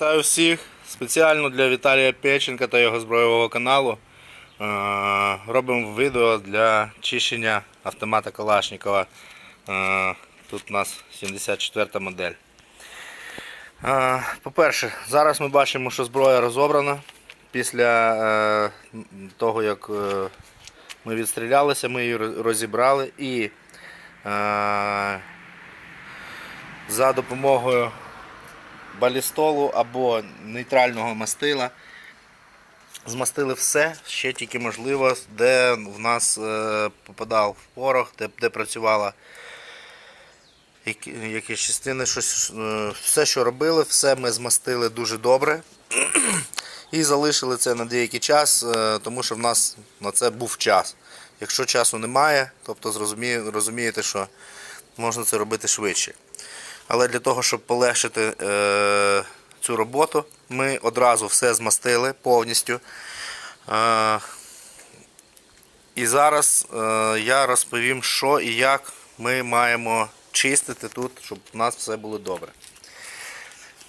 Вітаю всіх! Спеціально для Віталія Печенка та його збройового каналу е, робимо відео для чищення автомата Калашникова. Е, Тут у нас 74 модель. Е, По-перше, зараз ми бачимо, що зброя розобрана. Після того, як ми відстрілялися, ми її розібрали і за допомогою балістолу або нейтрального мастила. Змастили все, ще тільки можливо, де в нас е, попадав порох, де, де працювала які, якісь частини, щось, е, все, що робили, все ми змастили дуже добре. І залишили це на деякий час, е, тому що в нас на це був час. Якщо часу немає, тобто розумієте, що можна це робити швидше. Але для того, щоб полегшити е, цю роботу, ми одразу все змастили повністю. Е, і зараз е, я розповім, що і як ми маємо чистити тут, щоб у нас все було добре.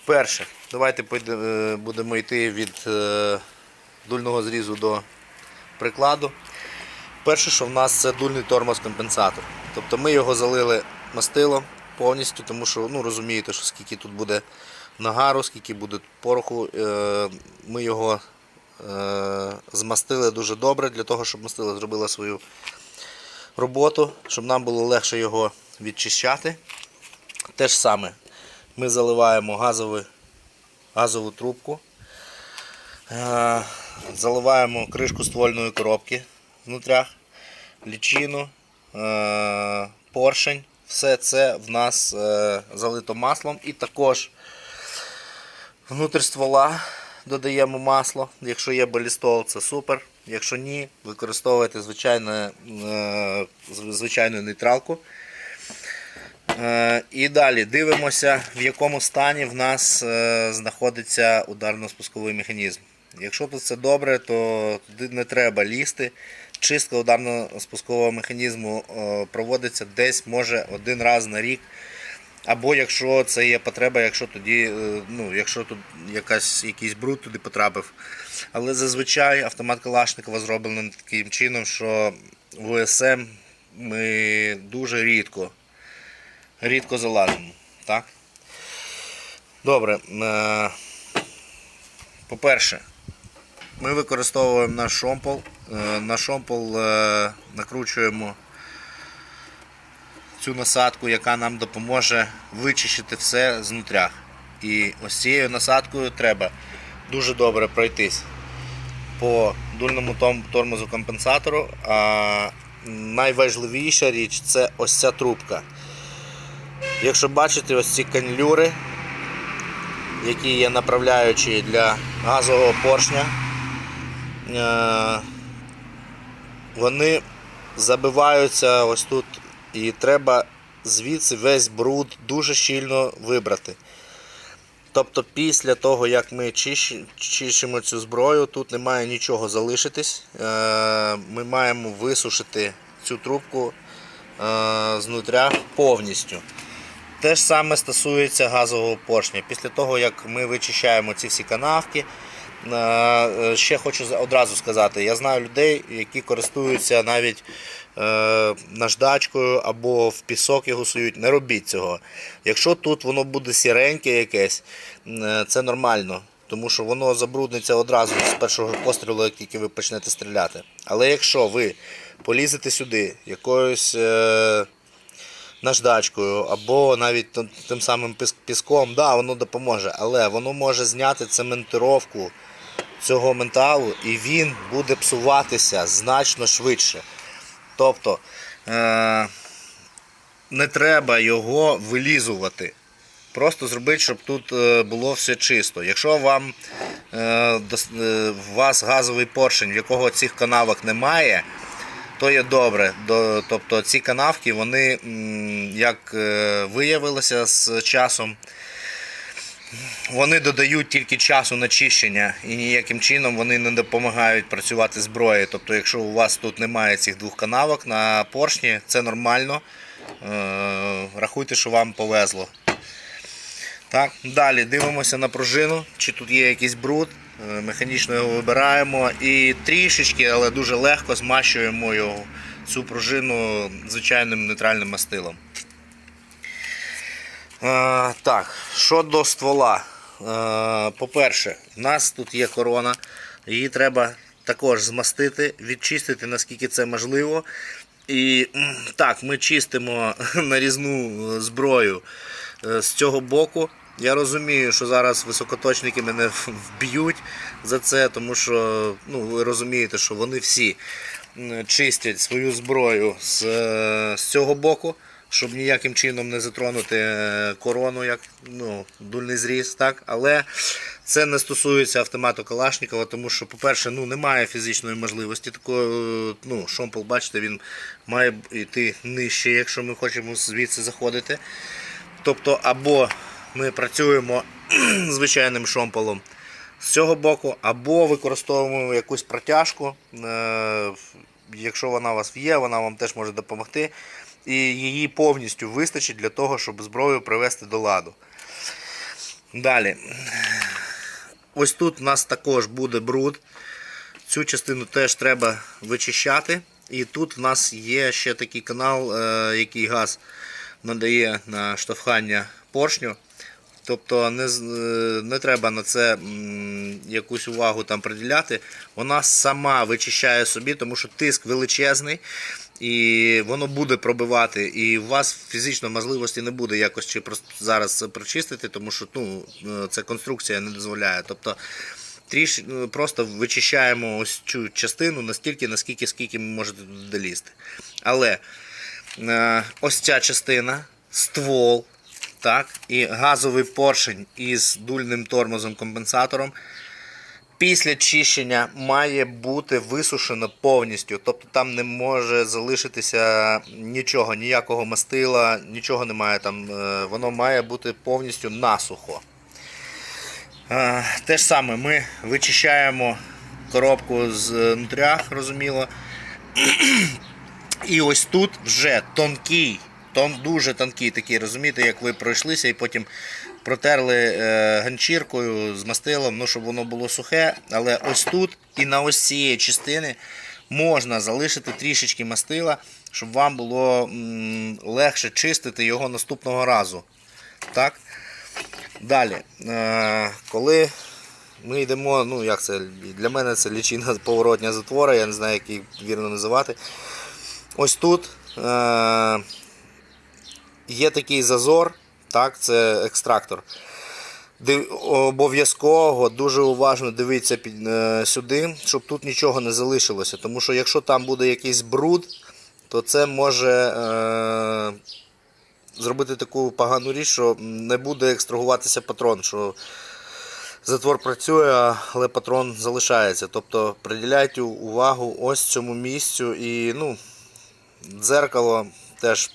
Перше, давайте будемо йти від дульного зрізу до прикладу. Перше, що в нас це дульний тормоз-компенсатор. Тобто ми його залили мастилом повністю, тому що ну, розумієте, що скільки тут буде нагару, скільки буде пороху. Е, Ми його е, змастили дуже добре для того, щоб мастило зробило свою роботу, щоб нам було легше його відчищати. Те ж саме ми заливаємо газову, газову трубку, е, заливаємо кришку ствольної коробки внутрях, лічину, поршень. Все це в нас е, залито маслом і також внутрь ствола додаємо масло. Якщо є балістол, це супер. Якщо ні, використовуйте е, звичайну нейтралку. Е, І далі дивимося, в якому стані в нас е, знаходиться ударно-спусковий механізм. Якщо тут все добре, то не треба лізти. Чистка ударно-спускового механізму е, проводиться десь може один раз на рік. Або якщо це є потреба, якщо тоді, е, ну, якщо тут якась, якийсь бруд туди потрапив. Але зазвичай автомат Калашникова зроблений таким чином, що в УСМ ми дуже рідко рідко залазимо. Так? Добре. е, По-перше, ми використовуємо наш шомпол. Е, На шомпол е, накручуємо цю насадку, яка нам допоможе вичищити все знутря. І ось цією насадкою треба дуже добре пройтись по дульному тормозу компенсатору. А найважливіша річ це ось ця трубка. Якщо бачите ось ці канюри, які є направляючі для газового поршня, е, вони забиваються ось тут і треба звідси весь бруд дуже щільно вибрати. Тобто після того, як ми чищимо цю зброю, тут не має нічого залишитись. Е, Ми маємо висушити цю трубку е, знутря повністю. Те ж саме стосується газового поршня. Після того, як ми вичищаємо ці всі канавки, ще хочу одразу сказати, я знаю людей, які користуються навіть е, наждачкою або в пісок його сують. Не робіть цього. Якщо тут воно буде сіреньке якесь, е, це нормально. Тому що воно забрудниться одразу з першого пострілу, як тільки ви почнете стріляти. Але якщо ви полізете сюди якоюсь е, наждачкою або навіть тим- самим піс- піском, да, воно допоможе, але воно може зняти цементировку цього металу і він буде псуватися значно швидше. Тобто е- не треба його вилізувати. Просто зробити, щоб тут е, було все чисто. Якщо вам е, у вас газовий поршень, в якого цих канавок немає, то є добре. До- Тобто ці канавки, вони, як виявилося з часом, вони додають тільки часу на чищення і ніяким чином вони не допомагають працювати зброєю. Тобто, якщо у вас тут немає цих двох канавок на поршні, це нормально. Е, Рахуйте, що вам повезло. Так, далі дивимося на пружину, чи тут є якийсь бруд. Е, Механічно його вибираємо і трішечки, але дуже легко змащуємо його, цю пружину звичайним нейтральним мастилом. Е, так, щодо ствола. Е, по-перше, в нас тут є корона, її треба також змастити, відчистити наскільки це можливо. І так, ми чистимо нарізну зброю е, з цього боку. Я розумію, що зараз високоточники мене вб'ють за це, тому що ну, ви розумієте, що вони всі чистять свою зброю з, з цього боку, щоб ніяким чином не затронути е, корону, як ну, дульний зріз. Так? Але це не стосується автомату Калашникова, тому що, по-перше, ну, немає фізичної можливості. Такої, е, ну, шомпол, бачите, він має йти нижче, якщо ми хочемо звідси заходити. Тобто, або ми працюємо звичайним шомполом з цього боку, або використовуємо якусь протяжку. Е, Якщо вона у вас є, вона вам теж може допомогти. І її повністю вистачить для того, щоб зброю привести до ладу. Далі. Ось тут у нас також буде бруд. Цю частину теж треба вичищати. І тут в нас є ще такий канал, е, який газ надає на штовхання поршню. Тобто не, е, не треба на це якусь увагу там приділяти. Вона сама вичищає собі, тому що тиск величезний і воно буде пробивати. І у вас фізично можливості не буде якось чи просто зараз прочистити, тому що ну, е, це конструкція не дозволяє. Тобто тріш, е, просто вичищаємо ось цю частину настільки, наскільки скільки ви можете туди долізти. Але е, ось ця частина, ствол, так, і газовий поршень із дульним тормозом компенсатором. Після чищення має бути висушено повністю. Тобто там не може залишитися нічого, ніякого мастила, нічого немає там. е, Воно має бути повністю насухо. Е, Те ж саме ми вичищаємо коробку з е, нутря, розуміло. І ось тут вже тонкий, тон, дуже тонкий такий, розумієте, як ви пройшлися і потім протерли е, ганчіркою з мастилом, ну, щоб воно було сухе. Але ось тут і на ось цієї частини можна залишити трішечки мастила, щоб вам було легше чистити його наступного разу. Так? Далі, е, коли ми йдемо, ну як це, для мене це лічина поворотня затвора, я не знаю, як її вірно називати. Ось тут е, є такий зазор, так, це екстрактор. Обов'язково дуже уважно дивіться під, е, сюди, щоб тут нічого не залишилося. Тому що якщо там буде якийсь бруд, то це може е, зробити таку погану річ, що не буде екстрагуватися патрон. Що затвор працює, але патрон залишається. Тобто приділяйте увагу ось цьому місцю і ну, дзеркало теж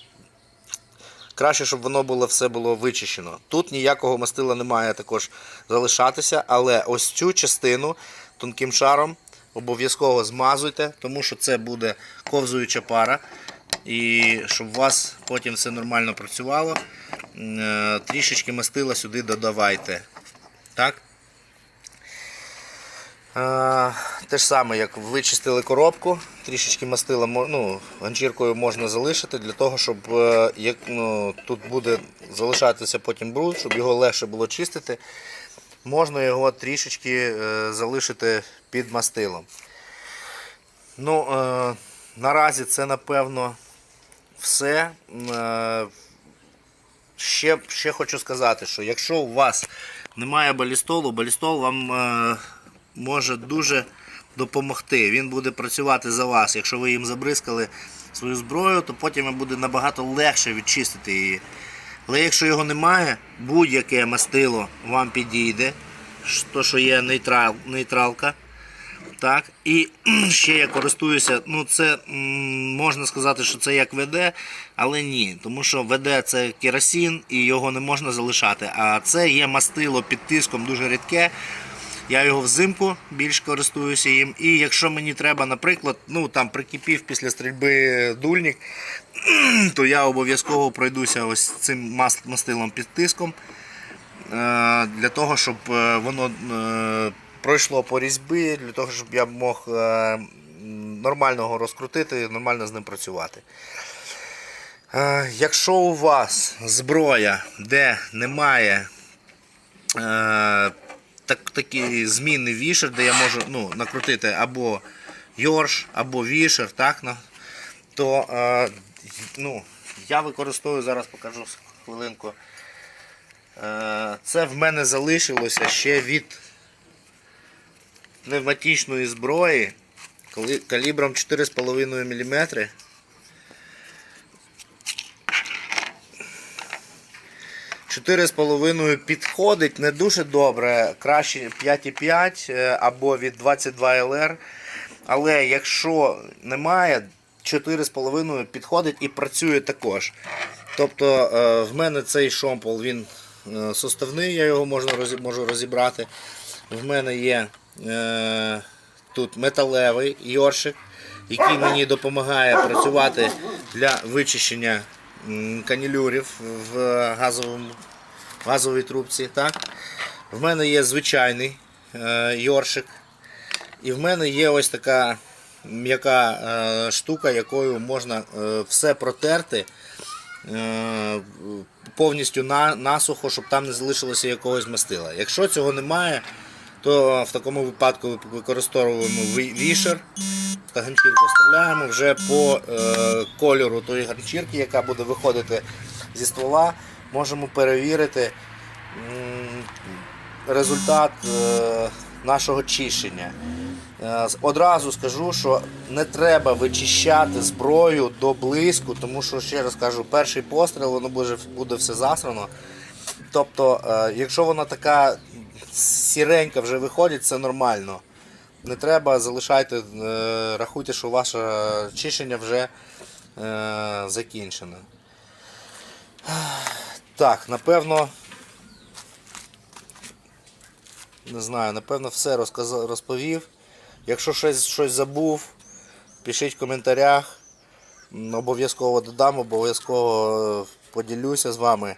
краще, щоб воно було все було вичищено. Тут ніякого мастила не має також залишатися, але ось цю частину тонким шаром обов'язково змазуйте, тому що це буде ковзуюча пара. І щоб у вас потім все нормально працювало, е, трішечки мастила сюди додавайте. Так? Е, Те ж саме, як вичистили коробку, трішечки мастила ну, ганчіркою можна залишити для того, щоб е, як, ну, тут буде залишатися потім бруд, щоб його легше було чистити. Можна його трішечки е, залишити під мастилом. Ну, е, наразі це напевно все. Е, ще, ще хочу сказати, що якщо у вас немає балістолу, балістол вам е, може дуже допомогти. Він буде працювати за вас. Якщо ви їм забризкали свою зброю, то потім буде набагато легше відчистити її. Але якщо його немає, будь-яке мастило вам підійде. То, що є нейтрал, нейтралка. Так, і ще я користуюся, ну це можна сказати, що це як ВД, але ні, тому що ВД це керосин і його не можна залишати. А це є мастило під тиском дуже рідке. Я його взимку більш користуюся їм. І якщо мені треба, наприклад, ну там прикипів після стрільби дульник, то я обов'язково пройдуся ось цим мастилом під тиском. для того, щоб е, воно е, пройшло по різьбі, для того, щоб я мог е, нормально його розкрутити, нормально з ним працювати. Е, Якщо у вас зброя, де немає е, так, такий змінний вішер, де я можу ну, накрутити або йорш, або вішер, так, на- то е, ну, я використовую, зараз покажу хвилинку. Е, Це в мене залишилося ще від пневматичної зброї калібром 4,5 мм. Чотири з половиною підходить не дуже добре, краще 5,5 е, або від 22 LR. Але якщо немає, 4,5 підходить і працює також. Тобто е, в мене цей шомпол він е, составний, я його можу розібрати. В мене є тут металевий йоршик, який мені допомагає працювати для вичищення канілюрів в газовому, газовій трубці. Так? В мене є звичайний е, йоршик. І в мене є ось така м'яка е, штука, якою можна е, все протерти повністю на, насухо, щоб там не залишилося якогось мастила. Якщо цього немає, то в такому випадку використовуємо ві- вішер та ганчірку вставляємо вже по е, кольору тої ганчірки, яка буде виходити зі ствола, можемо перевірити результат е, нашого чищення. Е, Одразу скажу, що не треба вичищати зброю до блиску, тому що, ще раз кажу, перший постріл воно буде, буде все засрано. Тобто, е, якщо вона така сіренька вже виходить, це нормально. Не треба, залишайте, е, рахуйте, що ваше чищення вже е, закінчено. Так, напевно. Не знаю, напевно, все розповів. Якщо щось, щось забув, пишіть в коментарях. Обов'язково додам, обов'язково е, поділюся з вами.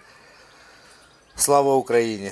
Слава Україні!